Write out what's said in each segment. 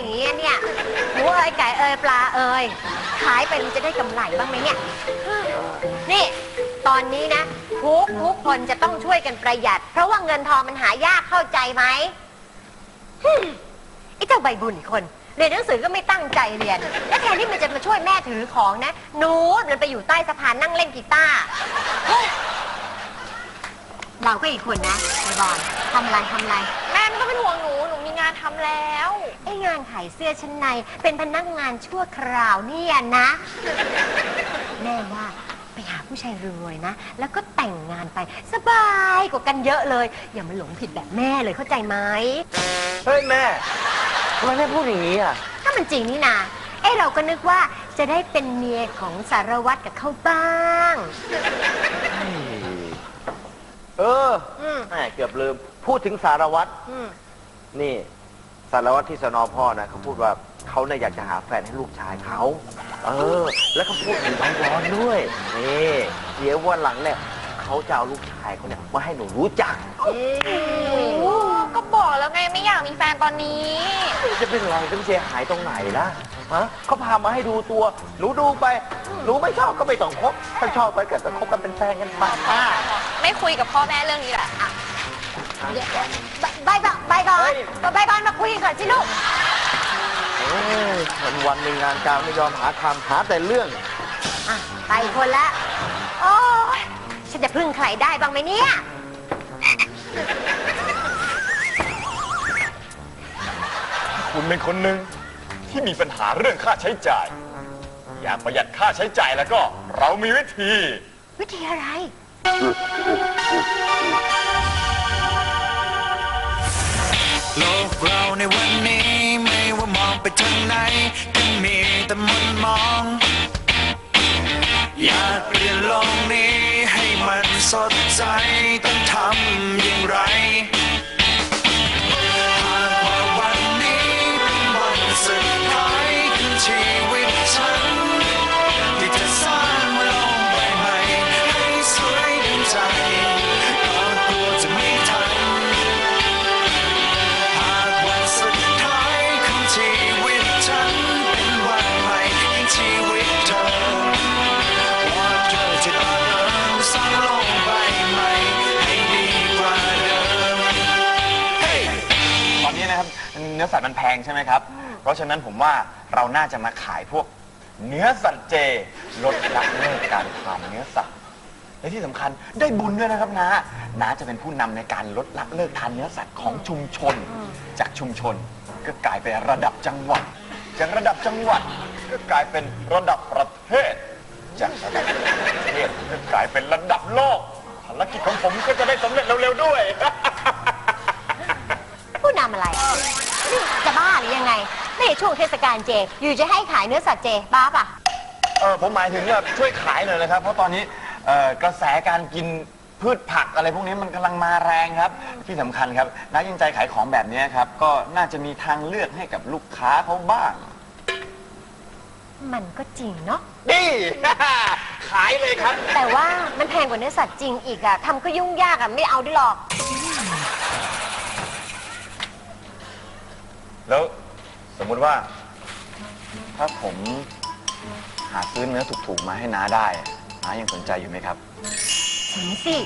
อย่างเงี้ยเนี่ยหมูเอ้ยไก่เอ้ยปลาเอ้ยขายไปมันจะได้กำไรบ้างไหมเนี่ย นี่ ตอนนี้นะทุกทุกคนจะต้องช่วยกันประหยัด เพราะว่าเงินทองมันหายากเข้าใจไหมฮึ่มไอ้เจ้าใบบุญอีกคน เรียนหนังสือก็ไม่ตั้งใจเรียน และแทนที่มันจะมาช่วยแม่ถือของนะหนูมันไปอยู่ใต้สะพานนั่งเล่นกีตาร์เฮ้ยเราก็อีกคนนะไอ้บอลทำอะไรทำอะไร แม่ไม่ต้องเป็นห่วงหนู หนู ทำแล้ว ไอ้งานขายเสื้อชั้นใน เป็นพนักงานชั่วคราวเนี่ยนะ แม่ว่าไปหาผู้ชายรวยนะ แล้วก็แต่งงานไปสบายกว่ากันเยอะเลย อย่ามาหลงผิดแบบแม่เลยเข้าใจไหมเฮ้ยแม่ทำไมแม่พูดอย่างนี้อะ ถ้ามันจริงนี่นาไอ้เราก็นึกว่าจะได้เป็นเมียของสารวัตรกับเขาบ้าง เอออืม แม่เกือบลืม พูดถึงสารวัตร อืม นี่ สารวัตรที่สนอพ่อนะเขาพูดว่าเขาเนี่ยอยากจะหาแฟนให้ลูกชายเขา เออ แล้วก็พูดถึงน้องร้อนด้วยนี่เดี๋ยววันหลังเนี่ยเขาจะเอาลูกชายเขาเนี่ยมาให้หนูรู้จักเอ๊ะก็บอกแล้วไงไม่อยากมีแฟนตอนนี้ จะเป็นไรต้องเสียหายตรงไหนล่ะฮะเขาพามาให้ดูตัว หนูดูไป หนูไม่ชอบก็ไม่ต้องคบถ้าชอบไปก็จะคบกันเป็นแฟนกันไปป้าไม่คุยกับพ่อแม่เรื่องนี้แหละ เดี๋ยวบายบายบายก่อนเฮ้ยบายก่อนมาคุยกันก่อนสิลูกเอ้ยวันวันๆหนึ่งงานการไม่ยอมหาทำหาแต่เรื่อง อะไปคนละ โอ้ยฉันจะพึ่งใครได้บ้างไหมเนี่ย คุณเป็นคนหนึ่งที่มีปัญหาเรื่องค่าใช้จ่าย อยากประหยัดค่าใช้จ่ายแล้วก็ เรามีวิธี วิธีอะไร ทางไหนก็มีแต่มนมอง อยากเปลี่ยนโลกนี้ให้มันสดใสต้องทำอย่างไร เนื้อสัตว์มันแพงใช่ไหมครับ เพราะฉะนั้นผมว่าเราน่าจะมาขายพวก เนื้อสัตว์เจลดละเลิกการทานเนื้อสัตว์และที่สำคัญได้บุญด้วยนะครับนะน้าจะเป็นผู้นำในการลดละเลิกทานเนื้อสัตว์ของชุมชน จากชุมชนก็กลายเป็นระดับจังหวัด จากระดับจังหวัดก็กลายเป็นระดับประเทศ จากระดับประเทศก็กลายเป็นระดับโลกภารกิจของผมก็จะได้สำเร็จเร็วๆด้วย ช่วงเทศกาลเจ อยู่จะให้ขายเนื้อสัตว์เจบ้าปะเออผมหมายถึงแบบช่วยขายหน่อยนะครับ เพราะตอนนี้เอ่อกระแสการกินพืชผักอะไรพวกนี้มันกำลังมาแรงครับ ที่สำคัญครับน้ายังใจขายของแบบนี้ครับ ก็น่าจะมีทางเลือกให้กับลูกค้าเขาบ้าง มันก็จริงเนาะนี่ขายเลยครับ แต่ว่ามันแพงกว่าเนื้อสัตว์จริงอีกอะทำก็ยุ่งยากอะไม่เอาด้วยหรอก แล้ว สมมุติว่า ถ้าผมหาซื้อเนื้อถูกๆมาให้น้าได้น้ายังสนใจอยู่ไหมครับถึงสิ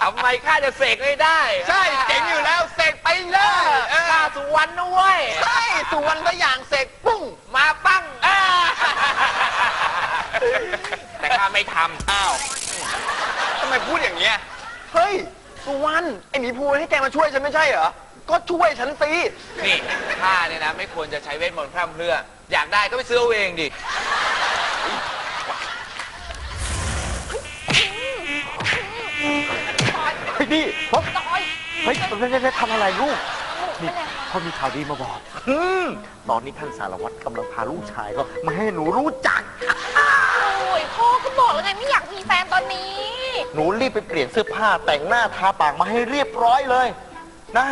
ทำไมข้าจะเสกไม่ได้ใช่เจ๋งอยู่แล้วเสกไปเลยข้าสุวรรณนะเว้ย ใช่สุวรรณก็อย่างเสกปุ้ง มาปั้งอ่าแต่ข้าไม่ทอ้าวทำไมพูดอย่างเงี้ย เฮ้ยสุวรรณไอ้หมีภูให้แกมาช่วยฉันไม่ใช่เหรอ ก็ช่วยฉันสิำนี่ข้าเนี่ยนะ ไม่ควรจะใช้เวทมนต์พร่ำเพรื่อ อยากได้ก็ไปซื้อเอาเองดิ เฮ้ยนี่พบเฮ้ยเฮ้ยเฮ้ยทำอะไรลูกนี่เขามีข่าวดีมาบอกอืมตอนนี้ท่านสารวัตรกำลังพาลูกชายเขามาให้หนูรู้จักโอ้ย พ่อก็บอกแล้วไงไม่อยากมีแฟนตอนนี้ หนูรีบไปเปลี่ยนเสื้อผ้าแต่งหน้าทาปากมาให้เรียบร้อยเลย นะ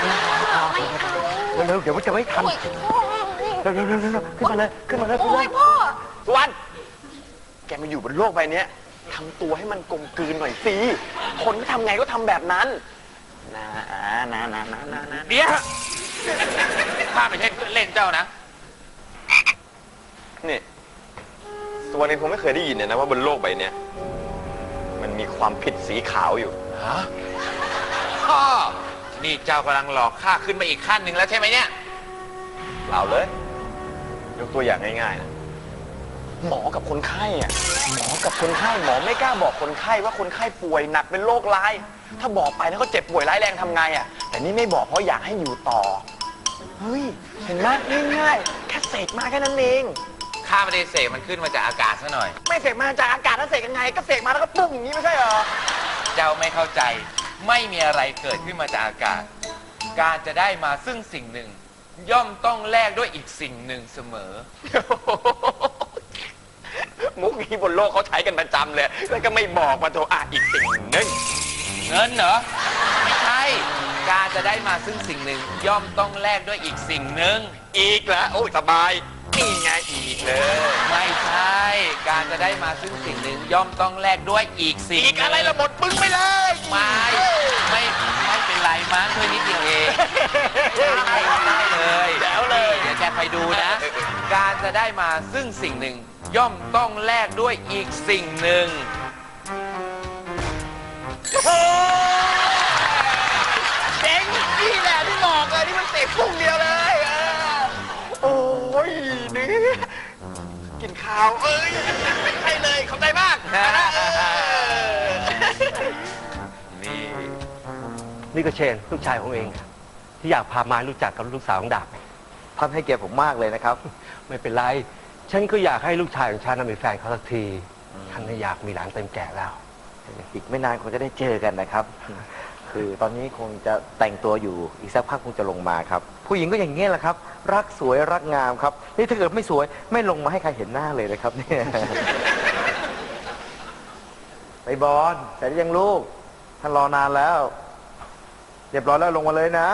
ไม่เอาเร็วๆเดี๋ยวมันจะไม่ทันโอ้ยพ่อเร็วๆเร็วๆขึ้นมาเลยขึ้นมาเลยขึ้นมาเลยโอ้ยพ่อ สุวรรณแกมาอยู่บนโลกใบเนี้ยทำตัวให้มันกลมกลืนหน่อยสิคนก็ทำไงก็ทำแบบนั้นนะนะนะนะนะนะเดี๋ยวข้าไม่ใช่เพื่อนเล่นเจ้านะ นี่ ตัวนึงคงไม่เคยได้ยินเลยนะว่าบนโลกใบเนี้ยมันมีความผิดสีขาวอยู่พ่อนี่เจ้ากำลังหลอกข้าขึ้นมาอีกขั้นหนึ่งแล้วใช่ไหมเนี่ย เปล่าเลย ยกตัวอย่างง่ายๆนะ หมอกับคนไข้อะหมอกับคนไข้หมอไม่กล้าบอกคนไข้ว่าคนไข้ป่วยหนักเป็นโรคร้าย ถ้าบอกไปแล้วเขาเจ็บป่วยร้ายแรงทำไงอะแต่นี่ไม่บอกเพราะอยากให้อยู่ต่อ เฮ้ย เห็นไหมง่ายๆ แค่เสกมาแค่นั้นเอง ข้าไม่ได้เสกมันขึ้นมาจากอากาศซะหน่อย ไม่เสกมาจากอากาศแล้วเสกยังไง ก็เสกมาแล้วก็ปุ้งอย่างนี้ไม่ใช่เหรอ เจ้าไม่เข้าใจไม่มีอะไรเกิดขึ้นมาจากอากาศ การจะได้มาซึ่งสิ่งหนึ่ง ย่อมต้องแลกด้วยอีกสิ่งหนึ่งเสมอ มุกนี้บนโลกเขาใช้กันประจำเลย แล้วก็ไม่บอกมาโทรอะอีกสิ่งหนึ่งเงินเหรอไม่ใช่การจะได้มาซึ่งสิ่งหนึ่ง ย่อมต้องแลกด้วยอีกสิ่งหนึ่ง อีกแล้วโอ้ยสบาย นี่ไงอีกเลย ไม่ใช่ การจะได้มาซึ่งสิ่งหนึ่งย่อมต้องแลกด้วยอีกสิ่งอีกอะไรหนึ่ละงหมดปึ้งไปเลยไม่ไม่ไม่เป็นไรมั้งช่วยนิดเดียวเองได้เลยแล้วเลยเดี๋ยวแกคอยดูนะ การจะได้มาซึ่งสิ่งหนึ่ง ย่อมต้องแลกด้วยอีกสิ่งหนึ่งโอ้เจ๋งนี่แหละที่บอกเลยนี่มันเตะพุ่งเดียวเลยเออโอ้ยเนื้อกินข้าวเอ้ยใช่เลยขอบใจมากเออนี่ นี่ก็เชนลูกชายของเองที่อยากพามารู้จักกับลูกสาวของดาบท่านให้เกียรติผมมากเลยนะครับ ไม่เป็นไร ฉันก็อยากให้ลูกชายของฉันน่ะมีแฟนเขาสักที ฉันน่ะอยากมีหลานเต็มแก่แล้ว อีกไม่นานคงจะได้เจอกันนะครับ คือตอนนี้คงจะแต่งตัวอยู่อีกสักพักคงจะลงมาครับ ผู้หญิงก็อย่างเงี้ยแหละครับ รักสวยรักงามครับ นี่ถ้าเกิดไม่สวยไม่ลงมาให้ใครเห็นหน้าเลยนะครับเนี่ยไปบอลแต่ยังลูกท่านรอนานแล้ว เรียบร้อยแล้วลงมาเลยนะ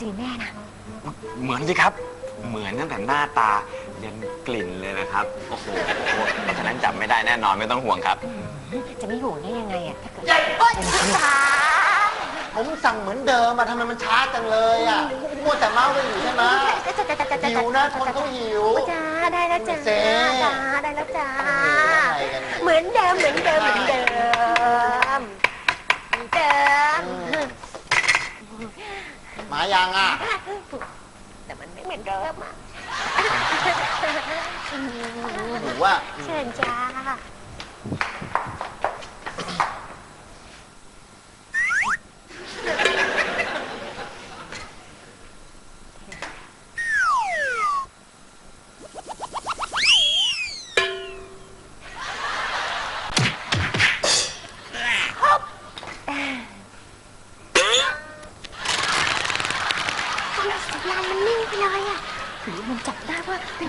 จริงแน่นะเหมือนสิครับ เหมือนตั้งแต่หน้าตายันกลิ่นเลยนะครับ โอ้โหเพราะฉะนั้นจำไม่ได้แน่นอนไม่ต้องห่วงครับ จะไม่ห่วงได้ยังไงอะถ้าเกิดโอ๊ยช้าผมสั่งเหมือนเดิมอะทำไมมันช้าจังเลยอะมัวแต่เมากันอยู่ใช่ไหมหิวนะคนเขาหิวจ้าได้แล้วจ้าเจ๊จ้าได้แล้วจ้าอะไรกันเนี่ยเหมือนเดิมเหมือนเดิมเหมือนเดิมเหมือนเดิม ห มายังอะแต่มันไม่เหมือนเดิมอะหนูว่า เชิญจ้า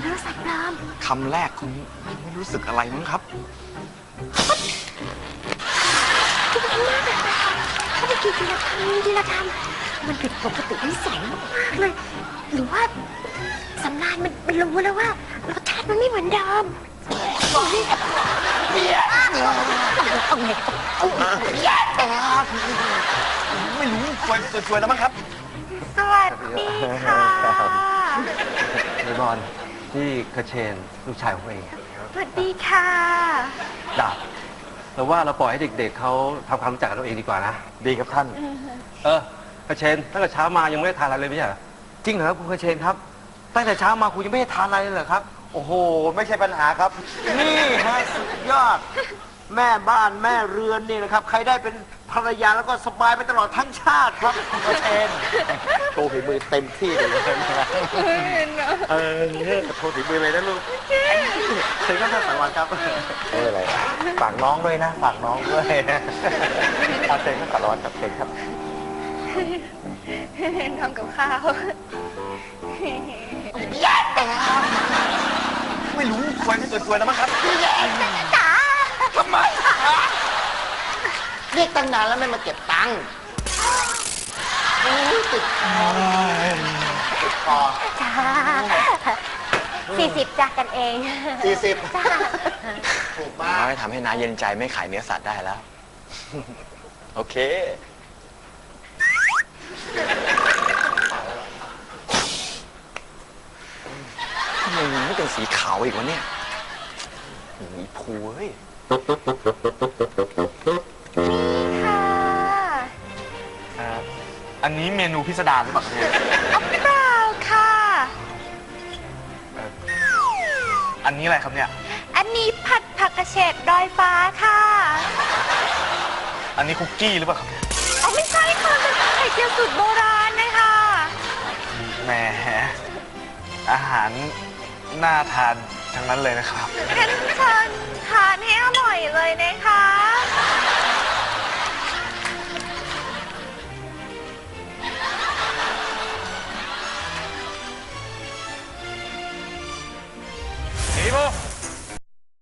ได้ว่าเป็นโทรศัพท์ปลอมคำแรกคงไม่รู้สึกอะไรมั้งครับถ้าไปกินทีละคำทีละคำมันผิดปกติวิสัยมากๆเลย หรือว่าสำนานมันมันรู้แล้วว่ารสชาติมันไม่เหมือนเดิมเอาไงเอาไงไม่รู้สวยสวยแล้วมั้งครับ สวัสดีค่ะในบอล นี่ก็เชนลูกชายของเองสวัสดีค่ะ ดาบแต่ว่าเราปล่อยให้เด็ก ๆเขาทำความรู้จักกันเอาเองดีกว่านะ ดีครับท่าน เออกระเชนตั้งแต่เช้ามายังไม่ได้ทานอะไรเลยไม่ใช่เหรอจริงเหรอคุณกระเชนครับ ตั้งแต่เช้ามาคุณยังไม่ได้ทานอะไรเลยเหรอครับ โอ้โห ไม่ใช่ปัญหาครับ นี่ฮะสุดยอด แม่บ้านแม่เรือนนี่นะครับ ใครได้เป็น ภรรยาแล้วก็สบายไปตลอดทั้งชาติครับโอเชนโชว์ฝีมือเต็มที่เลยนะเออโชว์ฝีมือเลยนะลูกเชิญครับท่านสารวัตรครับเอออะไรฝากน้องด้วยนะฝากน้องด้วยเอาเชิญครับสารวัตรครับเชิญครับทำกับข้าวไม่รู้สวยไม่สวยสวยแล้วมั้งครับจ๋าทำไม เรียกตั้งนานแล้วไม่มาเก็บตังค์โอ้ยติดคอติดคอจ้าสี่สิบจ้ากันเองสี่สิบจ้าถูกมากน้อยทำให้น้าเย็นใจไม่ขายเนื้อสัตว์ได้แล้ว โอเคทำไมมันไม่เป็นสีขาวอีกวะเนี่ยมีผูเฮ้ย อันนี้เมนูพิสดารหรือเปล่าครับเนี่ยเปล่าค่ะ อันนี้อะไรครับเนี่ย อันนี้ผัดผักกระเฉดดอยฟ้าค่ะอันนี้คุกกี้หรือเปล่าครับอ๋อไม่ใช่ค่ะเป็นไข่เจียวสูตรโบราณนะคะ แหมอาหารน่าทานทั้งนั้นเลยนะครับงั้นเชิญทานให้อร่อยเลยนะคะ